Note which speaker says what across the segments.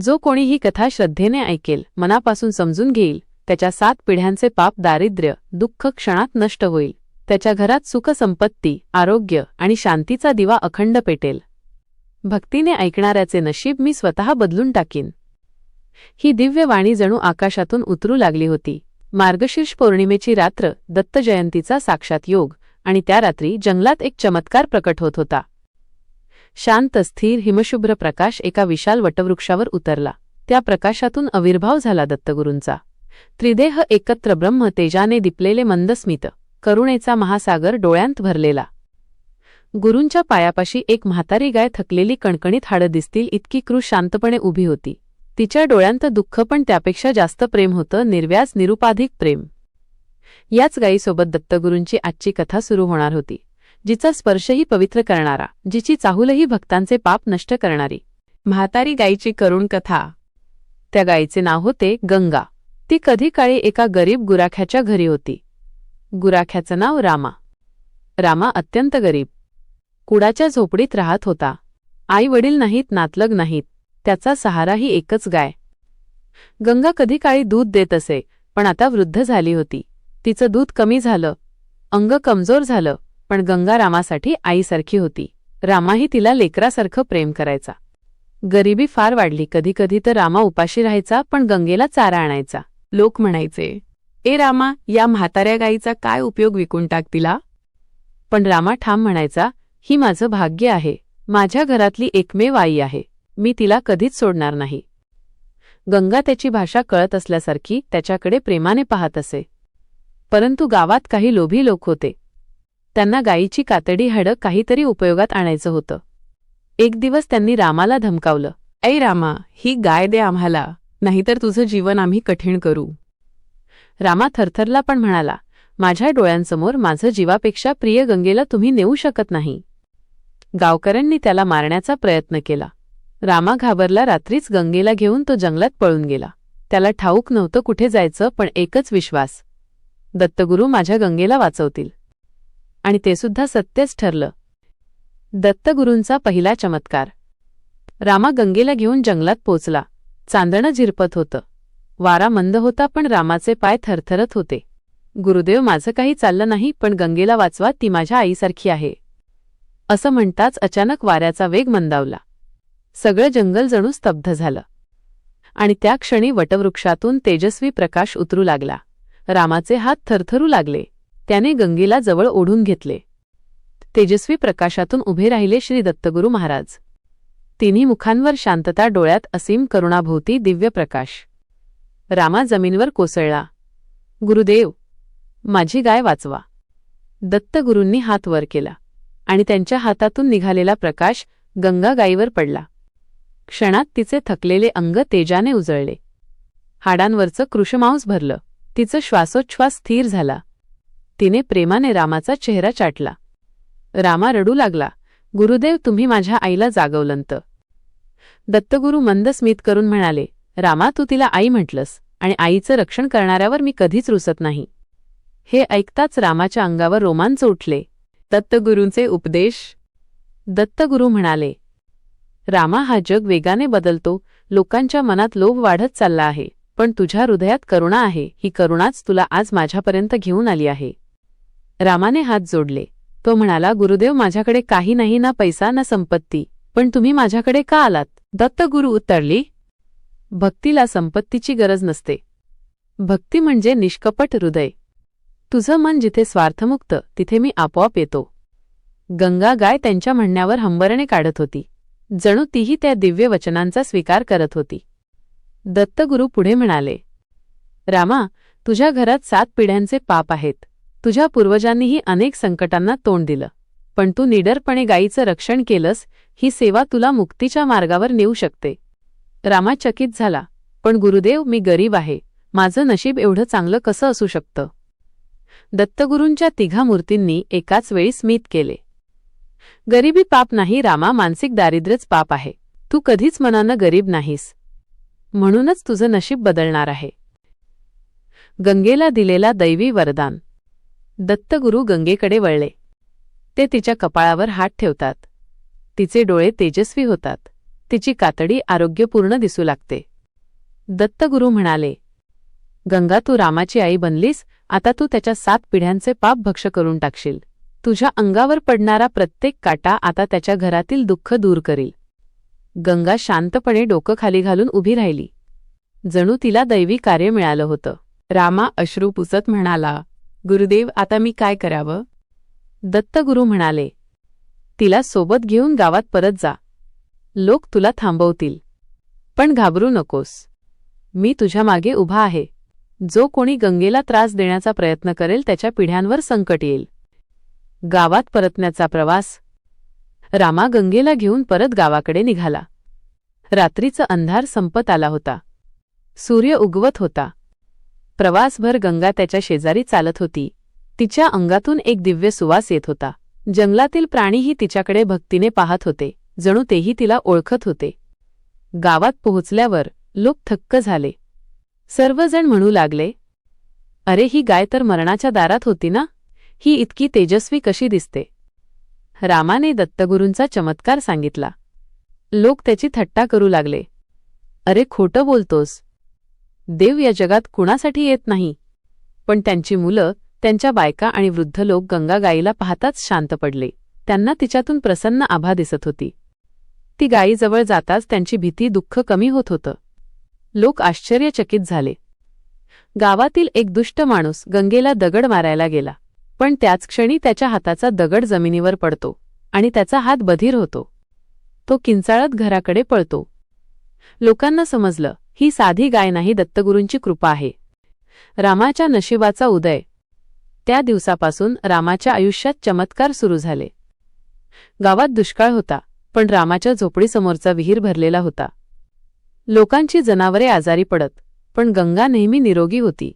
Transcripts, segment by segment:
Speaker 1: जो कोणी ही कथा श्रद्धेने ऐकेल मनापासून समजून घेईल त्याच्या सात पिढ्यांचे पाप दारिद्र्य दुःख क्षणात नष्ट होईल. त्याच्या घरात सुखसंपत्ती आरोग्य आणि शांतीचा दिवा अखंड पेटेल. भक्तीने ऐकणाऱ्याचे नशीब मी स्वतः बदलून टाकीन. ही दिव्य वाणी जणू आकाशातून उतरू लागली होती. मार्गशीर्ष पौर्णिमेची रात्र दत्त जयंतीचा साक्षात योग आणि त्या रात्री जंगलात एक चमत्कार प्रकट होत होता. शांत स्थिर हिमशुभ्र प्रकाश एका विशाल वटवृक्षावर उतरला. त्या प्रकाशातून आविर्भाव झाला दत्तगुरूंचा. त्रिदेह एकत्र ब्रह्म तेजाने दिपलेले मंदस्मित. करुणेचा महासागर डोळ्यांत भरलेला. गुरूंच्या पायापाशी एक म्हातारी गाय थकलेली कणकणीत हाडं दिसतील इतकी क्रूश शांतपणे उभी होती. तिच्या डोळ्यांत दुःख पण त्यापेक्षा जास्त प्रेम होतं निर्व्याज निरुपाधिक प्रेम. याच गायीसोबत दत्तगुरूंची आजची कथा सुरू होणार होती. जिचा स्पर्शही पवित्र करणारा जिची चाहूलही भक्तांचे पाप नष्ट करणारी. म्हातारी गायीची करुण कथा. त्या गायीचे नाव होते गंगा. ती कधी काळी एका गरीब गुराख्याच्या घरी होती. गुराख्याचं नाव रामा. रामा अत्यंत गरीब. कुडाच्या झोपडीत राहत होता. आई वडील नाहीत नातलग नाहीत. त्याचा सहाराही एकच गाय. गंगा कधी काळी दूध देत असे पण आता वृद्ध झाली होती. तिचं दूध कमी झालं. अंग कमजोर झालं. पण गंगा रामासाठी आईसारखी होती. रामाही तिला लेकरासारखं प्रेम करायचा. गरिबी फार वाढली. कधीकधी तर रामा उपाशी राहायचा पण गंगेला चारा आणायचा. लोक म्हणायचे ए रामा या म्हाताऱ्या गाईचा काय उपयोग विकून टाक तिला? पण रामा ठाम म्हणायचा ही माझं भाग्य आहे. माझ्या घरातली एकमेव आई आहे. मी तिला कधीच सोडणार नाही. गंगा त्याची भाषा कळत असल्यासारखी त्याच्याकडे प्रेमाने पाहत असे. परंतु गावात काही लोभी लोक होते. त्यांना गायीची कातडी हडं काहीतरी उपयोगात आणायचं होतं. एक दिवस त्यांनी रामाला धमकावलं ऐ रामा ही गाय दे आम्हाला नाहीतर तुझं जीवन आम्ही कठीण करू. रामा थरथरला पण म्हणाला माझ्या डोळ्यांसमोर माझं जीवापेक्षा प्रिय गंगेला तुम्ही नेऊ शकत नाही. गावकऱ्यांनी त्याला मारण्याचा प्रयत्न केला. रामा घाबरला रात्रीच गंगेला घेऊन तो जंगलात पळून गेला. त्याला ठाऊक नव्हतं कुठे जायचं पण एकच विश्वास दत्तगुरू माझ्या गंगेला वाचवतील. आणि ते सुद्धा सत्यच ठरलं. दत्तगुरूंचा पहिला चमत्कार. रामा गंगेला घेऊन जंगलात पोचला. चांदणं झिरपत होतं. वारा मंद होता पण रामाचे पाय थरथरत होते. गुरुदेव माझं काही चाललं नाही पण गंगेला वाचवा ती माझ्या आईसारखी आहे. असं म्हणताच अचानक वाऱ्याचा वेग मंदावला. सगळं जंगल जणू स्तब्ध झालं. आणि त्या क्षणी वटवृक्षातून तेजस्वी प्रकाश उतरू लागला. रामाचे हात थरथरू लागले. त्याने गंगेला जवळ ओढून घेतले. तेजस्वी प्रकाशातून उभे राहिले श्री दत्तगुरू महाराज. तिन्ही मुखांवर शांतता डोळ्यात असीम करुणाभोवती दिव्य प्रकाश. रामा जमीनवर कोसळला. गुरुदेव माझी गाय वाचवा. दत्तगुरूंनी हात वर केला आणि त्यांच्या हातातून निघालेला प्रकाश गंगा गायीवर पडला. क्षणात तिचे थकलेले अंग तेजाने उजळले. हाडांवरचं कृषमांस भरलं. तिचं श्वासोच्छ्वास स्थिर झाला. तिने प्रेमाने रामाचा चेहरा चाटला. रामा रडू लागला गुरुदेव तुम्ही माझ्या आईला जागवलंत. दत्तगुरू मंद स्मित करून म्हणाले रामा तू तिला आई म्हटलंस आणि आईचं रक्षण करणाऱ्यावर मी कधीच रुसत नाही. हे ऐकताच रामाच्या अंगावर रोमांच उठले. दत्तगुरूंचे उपदेश. दत्तगुरू म्हणाले रामा हा जग वेगाने बदलतो. लोकांच्या मनात लोभ वाढत चालला आहे पण तुझ्या हृदयात करुणा आहे. ही करुणाच तुला आज माझ्यापर्यंत घेऊन आली आहे. रामाने हात जोडले. तो म्हणाला गुरुदेव माझ्याकडे काही नाही ना पैसा ना संपत्ती. पण तुम्ही माझ्याकडे का आलात? दत्तगुरु उत्तरली भक्तीला संपत्तीची गरज नसते. भक्ती म्हणजे निष्कपट हृदय. तुझं मन जिथे स्वार्थमुक्त तिथे मी आपोआप येतो. गंगा गाय त्यांच्या म्हणण्यावर हंबरणे काढत होती. जणू तीही त्या दिव्य वचनांचा स्वीकार करत होती. दत्तगुरू पुढे म्हणाले रामा तुझ्या घरात सात पिढ्यांचे पाप आहेत. तुझ्या पूर्वजांनीही अनेक संकटांना तोंड दिलं. पण तू निडरपणे गायीचं रक्षण केलंस ही सेवा तुला मुक्तीच्या मार्गावर नेऊ शकते. रामा चकित झाला पण गुरुदेव मी गरीब आहे. माझं नशीब एवढं चांगलं कसं असू शकतं दत्तगुरूंच्या तिघा मूर्तींनी एकाच वेळी स्मित केले. गरिबी पाप नाही रामा मानसिक दारिद्र्यच पाप आहे. तू कधीच मनानं गरीब नाहीस. म्हणूनच तुझं नशीब बदलणार आहे. गंगेला दिलेला दैवी वरदान. दत्तगुरू गंगेकडे वळले. ते तिच्या कपाळावर हात ठेवतात. तिचे डोळे तेजस्वी होतात. तिची कातडी आरोग्यपूर्ण दिसू लागते. दत्तगुरु म्हणाले गंगा तू रामाची आई बनलीस. आता तू त्याच्या सात पिढ्यांचे पाप भक्ष करून टाकशील. तुझ्या अंगावर पडणारा प्रत्येक काटा आता त्याच्या घरातील दुःख दूर करील. गंगा शांतपणे डोकं खाली घालून उभी राहिली. जणू तिला दैवी कार्य मिळालं होतं. रामा अश्रू पुसत म्हणाला गुरुदेव आता मी काय करावं? दत्तगुरू म्हणाले तिला सोबत घेऊन गावात परत जा. लोक तुला थांबवतील. पण घाबरू नकोस. मी तुझ्या मागे उभा आहे. जो कोणी गंगेला त्रास देण्याचा प्रयत्न करेल त्याच्या पिढ्यांवर संकट येईल. गावात परतण्याचा प्रवास. रामा गंगेला घेऊन परत गावाकडे निघाला. रात्रीचा अंधार संपत आला होता. सूर्य उगवत होता. प्रवासभर गंगा त्याच्या शेजारी चालत होती. तिच्या अंगातून एक दिव्य सुवास येत होता. जंगलातील प्राणीही तिच्याकडे भक्तीने पाहत होते जणू तेही तिला ओळखत होते. गावात पोहोचल्यावर लोक थक्क झाले. सर्वजण म्हणू लागले अरे ही गाय तर मरणाच्या दारात होती ना? ही इतकी तेजस्वी कशी दिसते? रामाने दत्तगुरूंचा चमत्कार सांगितला. लोक त्याची थट्टा करू लागले. अरे खोटं बोलतोस. देव या जगात कुणासाठी येत नाही. पण त्यांची मुलं त्यांच्या बायका आणि वृद्ध लोक गंगागाईला पाहताच शांत पडले. त्यांना तिच्यातून प्रसन्न आभा दिसत होती. ती गायीजवळ जाताच त्यांची भीती दुःख कमी होत होतं. लोक आश्चर्यचकित झाले. गावातील एक दुष्ट माणूस गंगेला दगड मारायला गेला. पण त्याच क्षणी त्याच्या हाताचा दगड जमिनीवर पडतो आणि त्याचा हात बधीर होतो. तो किंचाळत घराकडे पळतो. लोकांना समजलं ही साधी गाय नाही दत्तगुरूंची कृपा आहे. रामाच्या नशिबाचा उदय. त्या दिवसापासून रामाच्या आयुष्यात चमत्कार सुरू झाले. गावात दुष्काळ होता पण रामाच्या झोपडीसमोरचा विहीर भरलेला होता. लोकांची जनावरे आजारी पडत पण गंगा नेहमी निरोगी होती.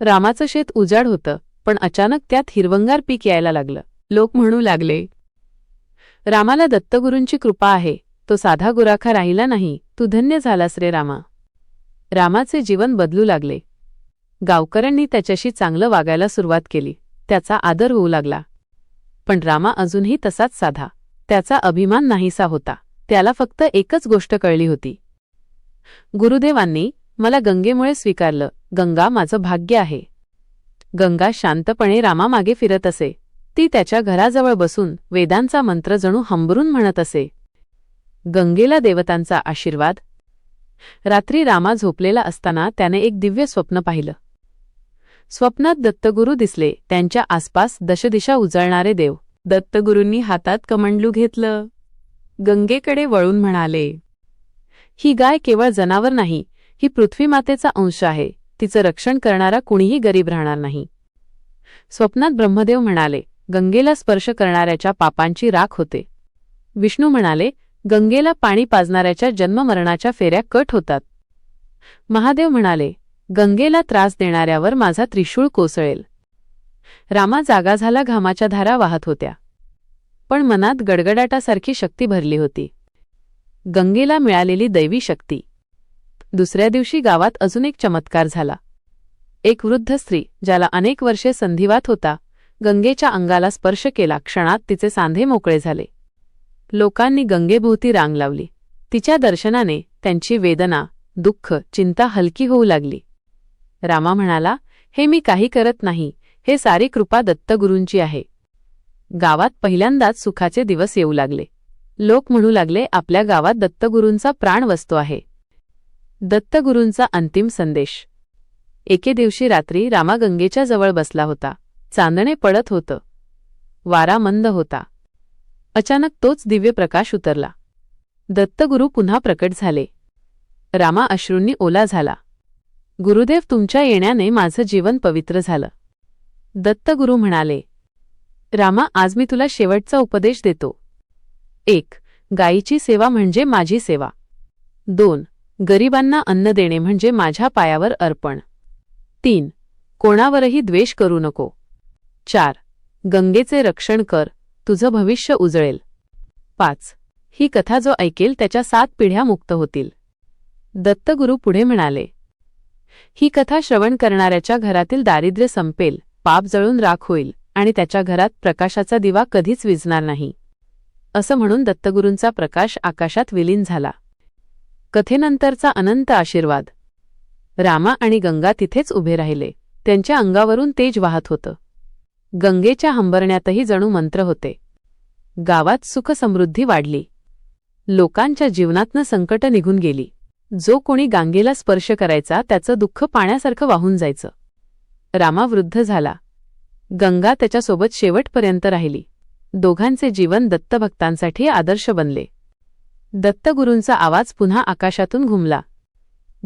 Speaker 1: रामाचं शेत उजाड होतं पण अचानक त्यात हिरवंगार पीक यायला लागलं. लोक म्हणू लागले रामाला दत्तगुरूंची कृपा आहे तो साधा गुराखा राहिला नाही तू धन्य झालास रे रामा. रामाचे जीवन बदलू लागले. गावकऱ्यांनी त्याच्याशी चांगलं वागायला सुरुवात केली. त्याचा आदर होऊ लागला. पण रामा अजूनही तसाच साधा. त्याचा अभिमान नाहीसा होता. त्याला फक्त एकच गोष्ट कळली होती. गुरुदेवांनी मला गंगेमुळे स्वीकारलं. गंगा माझं भाग्य आहे. गंगा शांतपणे रामामागे फिरत असे. ती त्याच्या घराजवळ बसून वेदांचा मंत्र जणू हंबरून म्हणत असे. गंगेला देवतांचा आशीर्वाद रात्री रामा झोपलेला असताना त्याने एक दिव्य स्वप्न पाहिलं. स्वप्नात दत्तगुरू दिसले त्यांच्या आसपास दशदिशा उजळणारे देव. दत्तगुरूंनी हातात कमंडलू घेतलं. गंगेकडे वळून म्हणाले ही गाय केवळ जनावर नाही ही पृथ्वीमातेचा अंश आहे तिचं रक्षण करणारा कुणीही गरीब राहणार नाही. स्वप्नात ब्रह्मदेव म्हणाले गंगेला स्पर्श करणाऱ्याच्या पापांची राख होते. विष्णू म्हणाले गंगेला पाणी पाजणाऱ्याच्या जन्ममरणाच्या फेऱ्या कट होतात. महादेव म्हणाले गंगेला त्रास देणाऱ्यावर माझा त्रिशूळ कोसळेल. रामा जागा झाला घामाच्या धारा वाहत होत्या. पण मनात गडगडाटासारखी शक्ती भरली होती. गंगेला मिळालेली दैवी शक्ती. दुसऱ्या दिवशी गावात अजून एक चमत्कार झाला. एक वृद्ध स्त्री ज्याला अनेक वर्षे संधिवात होता गंगेच्या अंगाला स्पर्श केला क्षणात तिचे सांधे मोकळे झाले. लोकांनी गंगेभोवती रांग लावली. तिच्या दर्शनाने त्यांची वेदना दुःख चिंता हलकी होऊ लागली. रामा म्हणाला हे मी काही करत नाही. हे सारी कृपा दत्तगुरूंची आहे. गावात पहिल्यांदाच सुखाचे दिवस येऊ लागले. लोक म्हणू लागले आपल्या गावात दत्तगुरूंचा प्राण वसतो आहे. दत्तगुरूंचा अंतिम संदेश. एके दिवशी रात्री रामा गंगेच्या जवळ बसला होता. चांदणे पडत होतं. वारा मंद होता. अचानक तोच दिव्य प्रकाश उतरला. दत्तगुरू पुन्हा प्रकट झाले. रामा अश्रूंनी ओला झाला. गुरुदेव तुमच्या येण्याने माझं जीवन पवित्र झालं. दत्तगुरू म्हणाले रामा आज मी तुला शेवटचा उपदेश देतो. एक गायीची सेवा म्हणजे माझी सेवा. दोन गरिबांना अन्न देणे म्हणजे माझ्या पायावर अर्पण. तीन कोणावरही द्वेष करू नको. चार गंगेचे रक्षण कर. तुझं भविष्य उजळेल. पाच. ही कथा जो ऐकेल त्याच्या सात पिढ्या मुक्त होतील. दत्तगुरू पुढे म्हणाले ही कथा श्रवण करणाऱ्याच्या घरातील दारिद्र्य संपेल पाप जळून राख होईल आणि त्याच्या घरात प्रकाशाचा दिवा कधीच विजणार नाही. असं म्हणून दत्तगुरूंचा प्रकाश आकाशात विलीन झाला. कथेनंतरचा अनंत आशीर्वाद. रामा आणि गंगा तिथेच उभे राहिले. त्यांच्या अंगावरून तेज वाहत होतं. गंगेच्या हंबरण्यातही जणू मंत्र होते. गावात सुखसमृद्धी वाढली. लोकांच्या जीवनातनं संकट निघून गेली. जो कोणी गांगेला स्पर्श करायचा त्याचं दुःख पाण्यासारखं वाहून जायचं. रामा वृद्ध झाला. गंगा त्याच्यासोबत शेवटपर्यंत राहिली. दोघांचे जीवन दत्तभक्तांसाठी आदर्श बनले. दत्तगुरूंचा आवाज पुन्हा आकाशातून घुमला.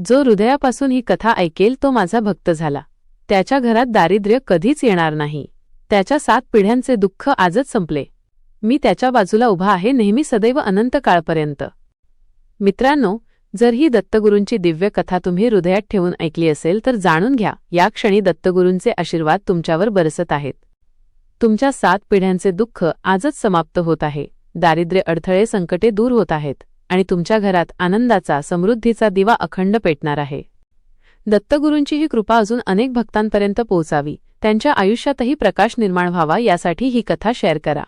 Speaker 1: जो हृदयापासून ही कथा ऐकेल तो माझा भक्त झाला. त्याच्या घरात दारिद्र्य कधीच येणार नाही. त्याच्या सात पिढ्यांचे दुःख आजच संपले. मी त्याच्या बाजूला उभा आहे नेहमी सदैव अनंत काळपर्यंत. मित्रांनो जर ही दत्तगुरूंची दिव्य कथा तुम्ही हृदयात ठेवून ऐकली असेल तर जाणून घ्या या क्षणी दत्तगुरूंचे आशीर्वाद तुमच्यावर बरसत आहेत. तुमच्या सात पिढ्यांचे दुःख आजच समाप्त होत आहे. दारिद्र्य अडथळे संकटे दूर होत आहेत आणि तुमच्या घरात आनंदाचा समृद्धीचा दिवा अखंड पेटणार आहे. दत्तगुरूंची ही कृपा अजून अनेक भक्तांपर्यंत पोहोचावी. त्यांच्या आयुष्यातही प्रकाश निर्माण व्हावा यासाठी ही कथा शेअर करा.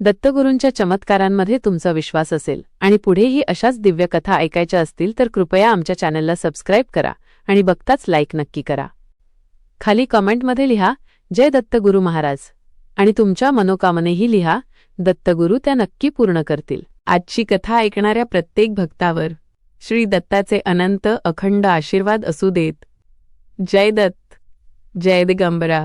Speaker 1: दत्तगुरूंच्या चमत्कारांमध्ये तुमचा विश्वास असेल आणि पुढेही अशाच दिव्य कथा ऐकायच्या असतील तर कृपया आमच्या चॅनलला सबस्क्राईब करा आणि बघताच लाईक नक्की करा. खाली कमेंटमध्ये लिहा जय दत्तगुरू महाराज. आणि तुमच्या मनोकामनेही लिहा दत्तगुरू त्या नक्की पूर्ण करतील. आजची कथा ऐकणाऱ्या प्रत्येक भक्तावर श्री दत्ताचे अनंत अखंड आशीर्वाद असू देत. जय दत्त. जय दिगंबरा